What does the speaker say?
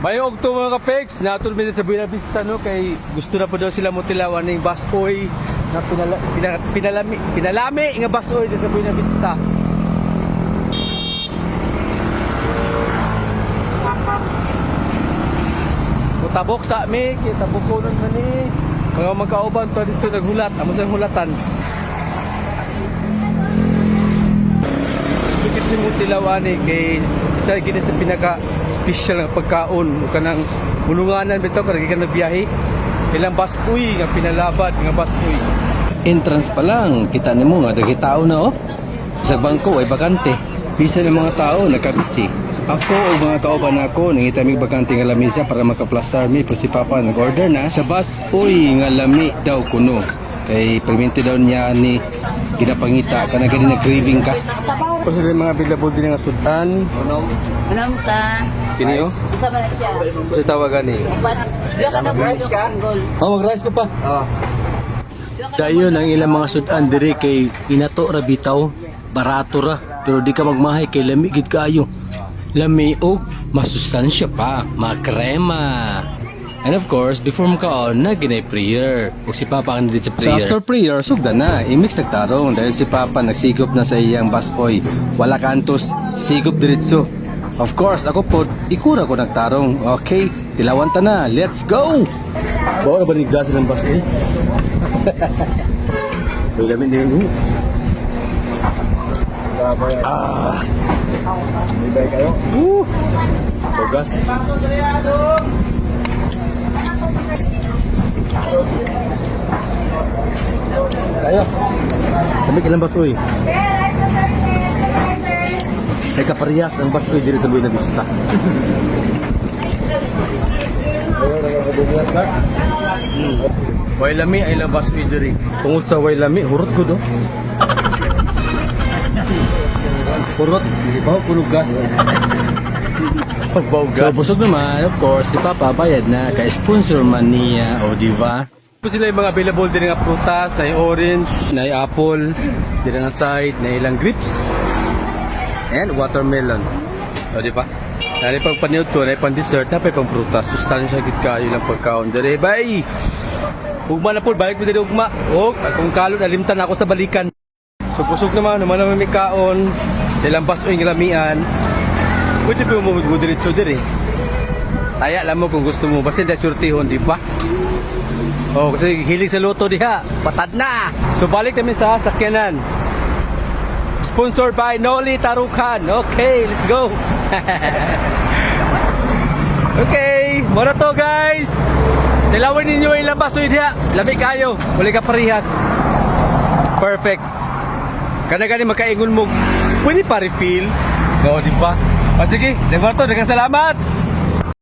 May og to mga kapex, natol mi sa Buena Vista no kay gusto na po daw sila mo tilawan ning basoy na pinala, pina, pinalami pinalami nga basoy sa Buena Vista. Mutabok sa mi, kita bukonon man ni. Mga magkauban to dito naghulat, amo sa hulatan. Gusto kit ni mo tilawan ni kay isa gini sa pinaka special nga pagkaon o kanang bulunganan bitaw kag ka nagbiyahe. Ilang basoy nga pinalabad nga basoy. Entrance pa lang, kita nimo nga daghi tao na oh. Sa bangko ay bakante. Bisa ng mga tao nagkabisi. Ako o mga kauban ako nangitamig bakante nga lamisa para makaplastar mi pero si Papa nag-order na sa bus uy nga lami daw kuno. Kay perminti daw niya ni ginapangita ka na gani nag-craving ka. Kasi mga available din nga sudan. Anong ka? Kini oh. Isa ba na siya? Sa tawagan ni. Mag-rice ka? Oh, mag-rice ko pa. Oh. Dayon ang ilang mga sudan diri kay inato ra bitaw, barato ra, pero di ka magmahay kay lami gid kaayo. Lami og masustansya pa, makrema. And of course, before mo kaon na ginay prayer. Ug si Papa ang dito sa prayer. So after prayer, sugda na. I-mix nagtarong dahil si Papa nagsigop na sa iyang basoy. Wala kantos, sigop diretso. Of course, ako po, ikura ko nagtarong. Okay, tilawan ta na. Let's go! Bawa na ba ni gasan ng basoy? May lamin din. Ah. Ibay kayo. Woo! Bagas. Tayo. Kami kailan basoy? May kaparehas ang basoy dito sa Buena Vista. Ayaw, nakakabubuhat ka. Way lami ay lang basoy diri. Tungod sa way lami, hurot ko do. Hurot, baho puno gas. Gas. So busog naman, of course, si Papa bayad na ka-sponsor man niya, o di ba? Po sila yung mga available din nga prutas, na orange, na apple, din nga side, na ilang grapes, and watermelon. O di ba? Nari pang paniod to, na pang dessert, na pang prutas, sustansya git kayo lang pagkaon. Dere, bye! Ugma na po, balik mo din ugma. O, kung kalon, alimtan ako sa balikan. So pusog naman, naman naman may kaon, ilang baso yung ramian. Pwede pa mo diretso dire. Taya lang mo kung gusto mo, basta dahil surtihon, di ba? Oh, kasi hilig sa loto diha, patad na. So balik kami sa sakyanan. Sponsored by Noli Tarukan. Okay, let's go. okay, mora to guys. Dilawin ninyo yung labas so diha. Labi kayo, wala ka parehas. Perfect. Kana gani makaingon mo. Pwede pa refill. Oo, di ba? O sige, Devarto, dagang salamat.